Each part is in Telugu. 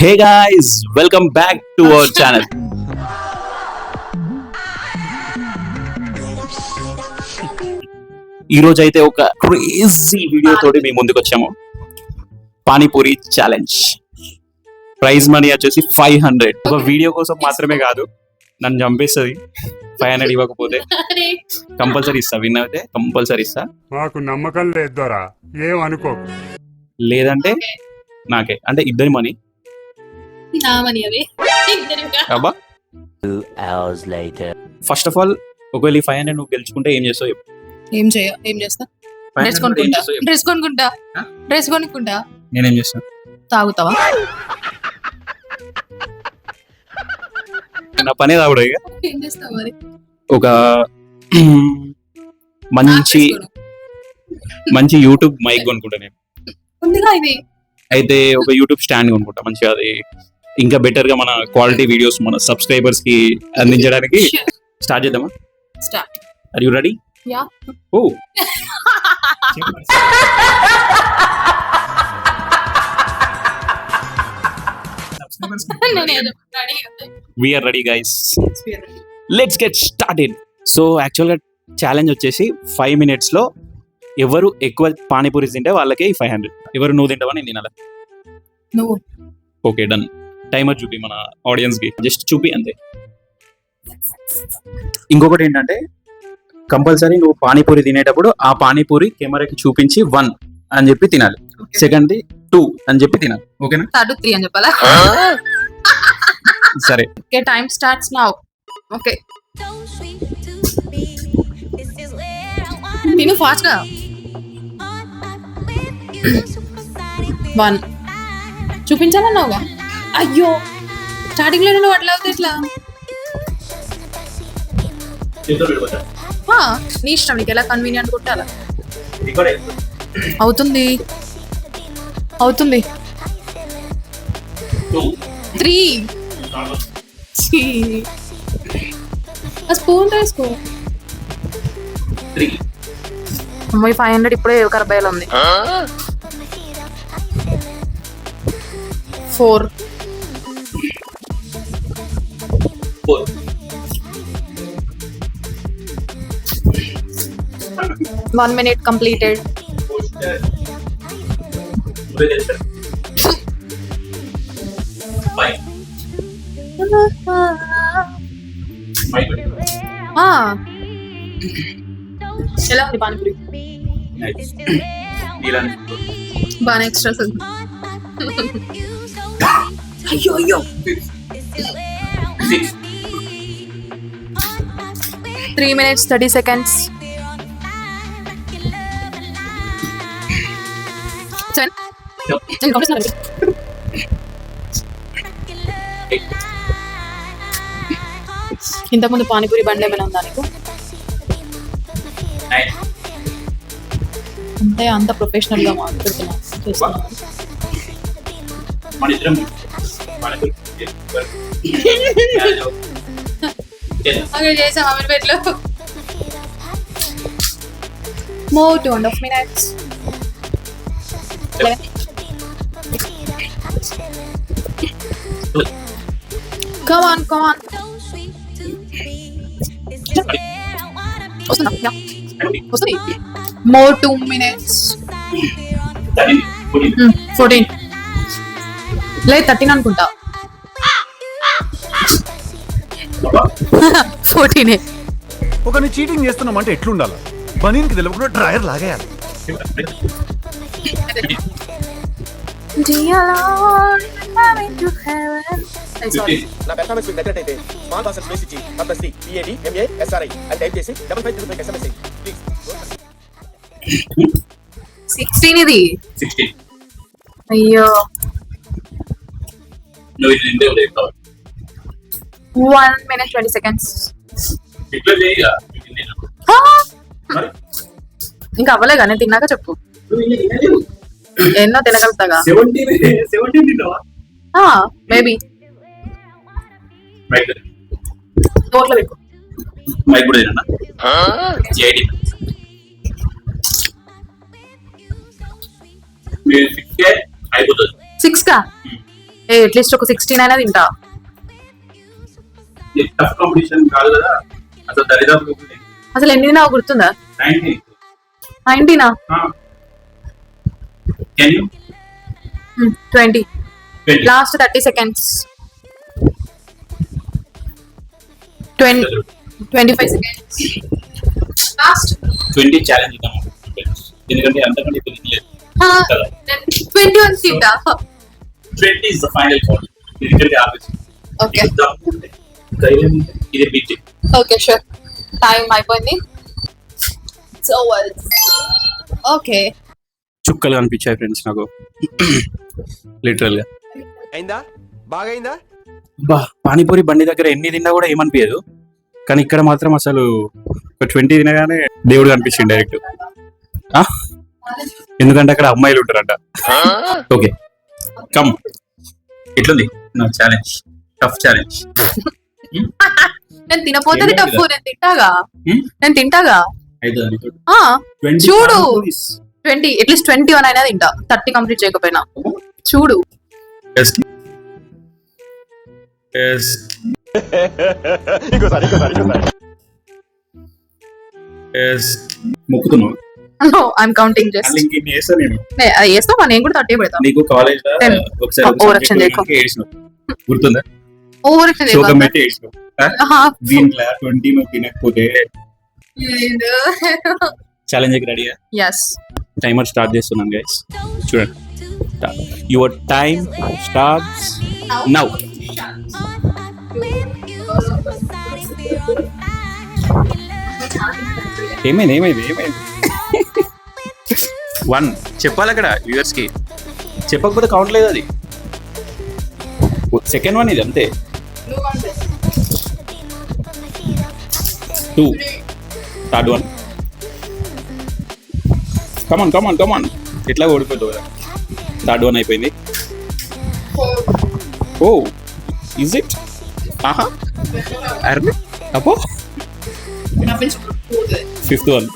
Hey guys welcome back to our channel. ఈ రోజు అయితే ఒక క్రేజీ వీడియో తోటి మీ ముందుకు వచ్చాము. పానీపూరి ఛాలెంజ్ ప్రైజ్ మనీ వచ్చేసి ఫైవ్ హండ్రెడ్ ఒక వీడియో కోసం మాత్రమే కాదు నన్ను చంపేస్తుంది. ఫైవ్ హండ్రెడ్ ఇవ్వకపోతే కంపల్సరీ ఇస్తా. విన్ అయితే కంపల్సరీ ఇస్తా. మాకు నమ్మకం లేదు దొరా ఏం అనుకోకు. లేదంటే నాకే. అంటే ఇద్దరి మనీ నామని అవి ఇద్దరుగా. అబ్బా. Two hours later. First of all ఒకవేళ ఈ ఫైవ్ హండ్రెడ్ నువ్వు గెలుచుకుంటే ఏం చేస్తావు చెప్పు. ఏం చేయ ఏం చేస్తా? 500 డ్రెస్ ఏం కొనుక్కుంటా. చేస్తావు చెప్పు. డ్రెస్ కొనుక్కుంటా. ఆ? డ్రెస్ కొనుక్కుంటా. నేనేం చేస్తాను తాగుతావా? నా పనే రావడం ఇక? ఏం చేస్తావు మరి? ఒక మంచి మంచి యూట్యూబ్ మైక్ కొనుక్కుంటా నేను. ఉందిగా ఇది. అయితే ఒక యూట్యూబ్ స్టాండ్ కొనుక్కుంటా. మంచిగా అది ఇంకా బెటర్గా మన క్వాలిటీ వీడియోస్ మన సబ్స్క్రైబర్స్కి అందించడానికి స్టార్ట్ చేద్దామా? Start are you ready yeah oh we are ready guys let's get started so యాక్చువల్గా ఛాలెంజ్ వచ్చేసి ఫైవ్ మినిట్స్లో ఎవరు ఎక్కువ పానీపూరి తింటే వాళ్ళకే ఫైవ్ హండ్రెడ్ ఎవరు నువ్వు తింటావా నేను తినాలా? నువ్వు. ఓకే డన్ టైమర్ చూపి మన ఆడియన్స్కి. జస్ట్ చూపి అంతే. ఇంకొకటి ఏంటంటే కంపల్సరీ నువ్వు పానీపూరి తినేటప్పుడు ఆ పానీపూరి కెమెరాకి చూపించి వన్ అని చెప్పి తినాలి. సెకండ్ టూ అని చెప్పి తినాలి. ఓకేనా? థర్డ్ త్రీ అని చెప్పాలా? సరే. Okay time starts now okay. నేను ఫాస్ట్గా. వన్ చూపించాలన్నావుగా? అయ్యో స్టార్టింగ్లో నువ్వు అట్లా అవుతే ఎట్లా ఆ, నీ ఇష్టం నీకు ఎలా కన్వీనియంట్ కొట్టాలా అవుతుంది. అవుతుంది. త్రీ స్పూన్ త్రీ అమ్మాయి ఫైవ్ హండ్రెడ్ ఇప్పుడే కరబాయిలో ఉంది. Four four one minute completed ఎలా ఉంది పానీపూరి బాగా ఎక్స్ట్రా అయ్యో అయ్యో త్రీ మినిట్స్ థర్టీ సెకండ్స్. ఇంతకుముందు పానీపూరి బండి ఏమైనా ఉందా నీకు? అంటే అంత ప్రొఫెషనల్గా మాట్లాడుతున్నా చేస్తున్నా. ఓకే. చేసాం అమీర్పేట్లో more two and half minutes. Come on come on వస్తున్నా వస్తుంది మోర్ టూ మినిట్స్. ఫోర్టీన్. లేదు థర్టీన్ అనుకుంటా. ఫోర్టీనే. ఒకరిని చీటింగ్ చేస్తున్నామంటే ఎట్లుండాలి? బనీన్కి తెలియకుండా డ్రైయర్ లాగేయాలి. నా పెర్ఫార్మెన్స్ మీకు నచ్చినట్టయితే స్మాల్ బాస్ స్పేస్ ఇచ్చి పంపస్తి పిఏడి ఎంఏ ఎస్ఆర్ఐ అని టైప్ చేసి double five zero five SMS please sixteen ఇది. సిక్స్టీన్ అయ్యో. నువ్వు ఇది వన్ మినిట్ ట్వంటీ సెకండ్స్ ఇంకా అవ్వలే కానీ తిన్నాక చెప్పు. ఎన్నో తినగలుగుతాగా? మేబీ నోట్లో పెట్టు. మైక్ కూడా తిన్నా? ఎయిటీన్ మీరు సిక్స్ కా? ఏ అట్లీస్ట్ ఒక సిక్స్టీన్ అయినా తింటా. టఫ్ కాంపిటీషన్ కాదు కదా? అసలు దరిదాపు అసలు ఎన్ని తిన్నావు గుర్తుందా? Ninety. నైన్టీనా? Twenty. Last thirty seconds twenty twenty five seconds last twenty challenge ఎందుకంటే అంతకంటే ఇప్పుడు లేదు. కదా ట్వంటీ వన్ తింటా twenty is the final call ఎందుకంటే ఆఫీస్ ఓకే ఇది బీట్ ఓకే షూర్ టైం అయిపోయింది. సో ఓకే చుక్కలు కనిపించాయి ఫ్రెండ్స్ నాకు. లిటరల్గా అయిందా? బాగైందా బా పానీపూరి బండి దగ్గర ఎన్ని తిన్నా కూడా ఏమనిపించదు. కానీ ఇక్కడ మాత్రం అసలు ఒక ట్వంటీ తినగానే దేవుడు కనిపించింది డైరెక్ట్ ఎందుకంటే అక్కడ అమ్మాయిలు ఉంటారంట. ఓకే కమ్ ఎట్లుంది? నా ఛాలెంజ్ టఫ్ ఛాలెంజ్ నేను తినపోతే ఇది? నేను తింటాగా? నేను తింటాగా? ఆ చూడు. ట్వంటీ అట్లీస్ట్ ట్వంటీ వన్ అయినా తింటా. థర్టీ కంప్లీట్ చేయకపోయినా. చూడు. మొక్కుతున్నావు. నో ఐఎమ్ కౌంటింగ్ జస్ట్ నేను? కూడా థర్టీ పెడతా. నీకు కాలేజ్. ఒకసారి గుర్తుందా? ఓవర్ దీంట్లో ట్వంటీ నువ్వు తినకపోతే ఛాలెంజ్ రెడీయా ఎస్ టైమర్ స్టార్ట్ చేస్తున్నాను గైస్ చూడండి యువర్ టైం స్టార్ట్స్ నౌ ఏమైంది ఏమైంది ఏమైంది వన్ చెప్పాలి అక్కడ వ్యూవర్స్కి. చెప్పకపోతే కౌంట్ లేదు అది. సెకండ్ వన్ ఇది అంతే. Two third one come on come on come on ఎట్లా ఓడిపోతావు థర్డ్ వన్ అయిపోయింది. ఓ ఇజ్ ఇట్ ఆహా. అరే అపో fifth one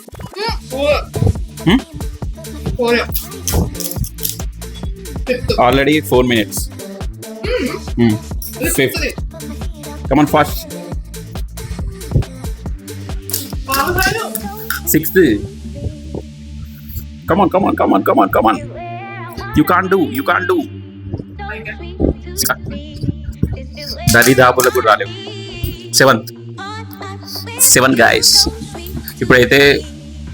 already four minutes fifth come on fast sixth come on come on come on come on come on you can do you can do దరిదాపులకు రాలేవు సెవెంత్ సెవెన్ గాయస్ ఇప్పుడైతే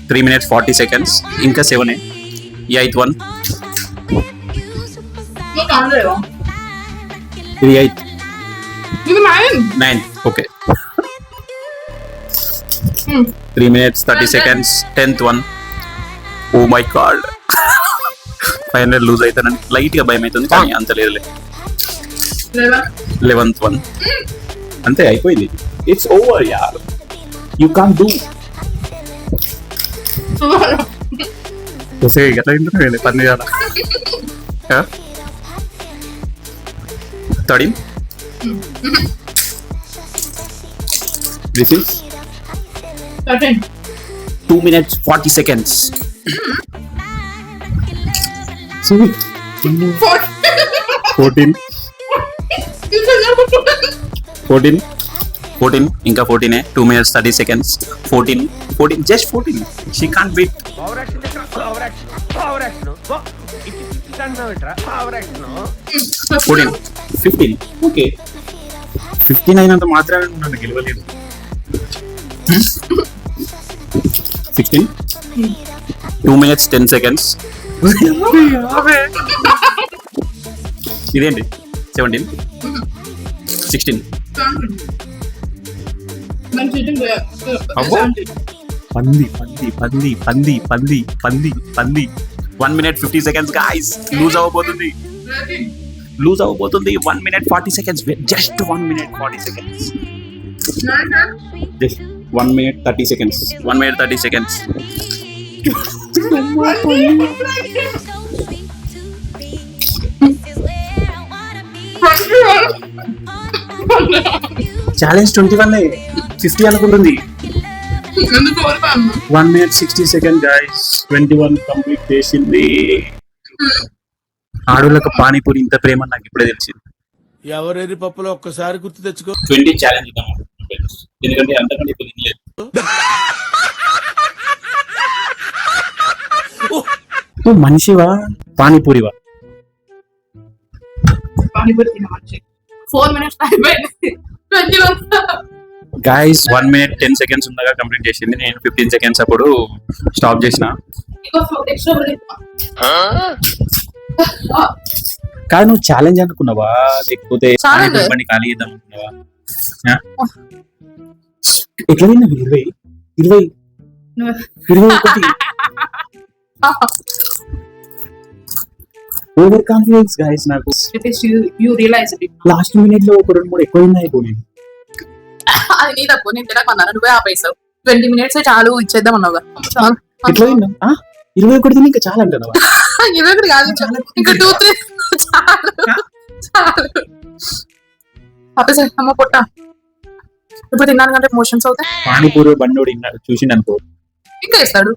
త్రీ మినిట్స్ ఫార్టీ సెకండ్స్ ఇంకా సెవెన్ ఈ ఎయిత్ వన్ ఇది eighth nine okay three minutes thirty seconds tenth one oh my god five hundred lose అవుతానని లైట్గా భయం అవుతుంది కానీ అంత లేదులే. లెవెన్త్ వన్ అంతే అయిపోయింది. ఇట్స్ ఓవర్ యార్ యూ కాన్ డూ ఎట్లా తింటున్నావు పని చేయాల thirteen this is ఫోర్టీనే two minutes thirty seconds fourteen fourteen just fourteen she can beat over action over action over action ఇచ్చి ఇచ్చి అంటున్నావు over action fourteen fifteen okay fifteen అయినంత మాత్రమే నన్ను గెలవలేదు sixteen two minutes ten seconds ఇదేంటి? Seventeen sixteen. పంది పంది పంది పంది పంది పంది పంది. One minute fifty seconds guys lose అవ్వబోతుంది. లూజ్ అవ్వబోతుంది. One minute forty seconds just one minute forty seconds just one minute thirty seconds one minute thirty seconds challenge twenty one fifty అనుకుంటుంది. One minute sixty second guys twenty one complete చేసింది. ఆడోళ్ళకు పానీపూరి ఇంత ప్రేమ నాకు ఇప్పుడే తెలిసింది. ఎవరెరి పప్పులో ఒక్కసారి గుర్తు తెచ్చుకో. ట్వంటీ ఛాలెంజ్ ఎందుకంటే అంతకంటే నువ్వు మనిషివా? పానీపూరివా? One guys one minute ten seconds ఉండగా కంప్లీట్ చేసింది. నేను ఫిఫ్టీన్ సెకండ్స్ అప్పుడు స్టాప్ చేసిన. కాదు నువ్వు ఛాలెంజ్ అనుకున్నావా? లేకపోతే ఖాళీ చేద్దాం అనుకున్నావా? ఆ? ఎట్లా తిన్నావు ఇరవై ఇరవై ఇరవై ఒకటి. ఓవర్ కాన్ఫిడెన్స్ గాయస్ నాకు యూ రియలైజ్ లాస్ట్ మినిట్లో ఒక రెండు మూడు ఎక్కువ ఉన్నాయి పోనీ. అది నీ తక్కువ నేను తినకన్నాను నువ్వే ఆపేసావు. ట్వంటీ మినిట్స్ చాలు ఇచ్చేద్దాం అన్నావుగా. చాలు ఎట్లా తిన్నావు ఆ? ఇరవై ఒకటి ఇంకా చాలా అంటున్నావా? ఇరవై ఒకటి కాదు చాలు. ఇంకా టూ త్రీ చాలు చాలు. ఆపేసాయి అమ్మ పొట్ట. ఇప్పుడు తిన్నాను కంటే మోషన్స్ అవుతాయి? పానీపూరి బండోడు ఇన్నాడు చూసి అనుకో ఇంకా ఇస్తాడు?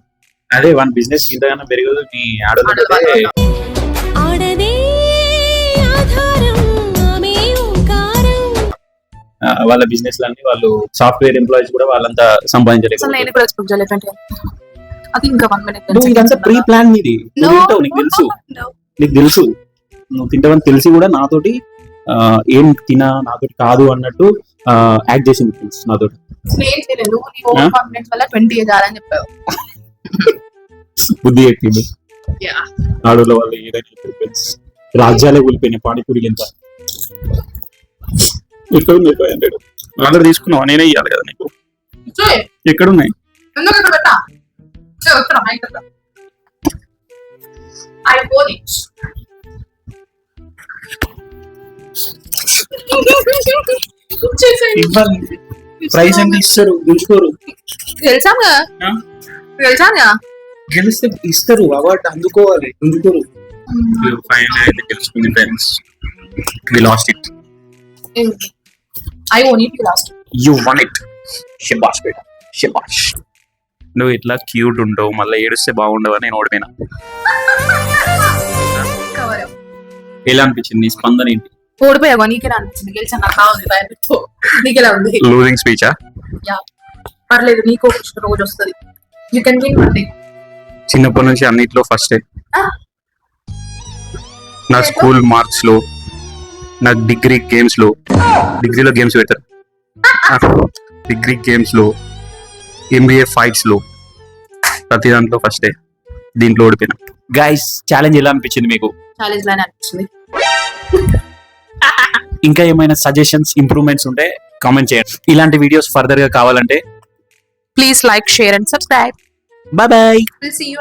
అదే వన్ బిజినెస్ ఇంతగానో పెరగదు నీ ఆడోళ్ళు వాళ్ళ బిజినెస్ లన్నీ వాళ్ళు సాఫ్ట్వేర్ ఎంప్లాయీస్ కూడా వాళ్ళంతా అసలు సంపాదించలేదు నేను కూడా ఎక్స్పెక్ట్ చేయలేదు అది ఇంకా వన్ మినిట్ నువ్వు ఇదంతా ప్రీ ప్లాన్ నువ్వు తింటావు నీకు తెలుసు. నీకు తెలుసు. నువ్వు తింటావని తెలిసి కూడా నాతోటి ఏం తినా నాతోటి కాదు అన్నట్టు యాక్ట్ చేసింది తెలుసు నాతోటి నేను చేయలేదు. నీ ఓవర్ కాన్ఫిడెన్స్ వల్ల ట్వంటీ చాలని చెప్పావు. బుద్ధి చెప్పింది. ఆడోళ్ళ వాళ్ళు ఏదైనా ప్రిఫరెన్స్ రాజ్యాలే కూలిపోయినాయి పానీపూరి ఎంత? ఎక్కడ ఉంది ఫైవ్ హండ్రెడ్ ఆర్డర్ తీసుకున్నావా? నేనే ఇవ్వాలి కదా నీకు. చూయ్, ఎక్కడ ఇవ్వాలి ప్రైస్ ఎంత ఇస్తారు గెలిచాంగా? గెలిచాంగా? గెలిస్తే ఇస్తారు అవార్డు అందుకోవాలి ఫైవ్ హండ్రెడ్ అయితే గెలుచుకుంది friends we lost it I won it lost you won it షబాష్ బేట షబాష్ నువ్వు ఇట్లా క్యూట్ ఉండవు మళ్ళీ ఏడుస్తే బాగుండవు అని నేను ఓడిపోయినా. ఎలా అనిపించింది నీ స్పందన ఏంటి? ఓడిపోయావా నీకే అనిపించింది గెలిచాను నాకు భయపెట్టుకో నీకెలా ఉంది లూజింగ్ స్పీచా యా. పర్లేదు నీకు ఒక రోజు వస్తుంది. You can win one day చిన్నప్పటి నుంచి అన్నిట్లో ఫస్టే నా స్కూల్ మార్క్స్లో నా డిగ్రీ గేమ్స్లో డిగ్రీలో గేమ్స్ పెడతారు. డిగ్రీ గేమ్స్లో ఎంబీఏ ఫైట్స్లో ప్రతి దాంట్లో ఫస్టే దీంట్లో ఓడిపోయినా. గైస్ ఛాలెంజ్ ఎలా అనిపించింది మీకు? ఛాలెంజ్ లానే అనిపించింది ఇంకా ఏమైనా సజెషన్స్ ఇంప్రూవ్మెంట్స్ ఉంటే కామెంట్ చేయండి. ఇలాంటి వీడియోస్ ఫర్దర్గా కావాలంటే please like share and subscribe bye bye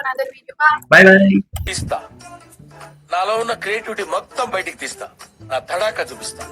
another video bye bye bye తీస్తా. నాలో ఉన్న క్రియేటివిటీ మొత్తం బయటికి తీస్తా. నా తడాక చూపిస్తా.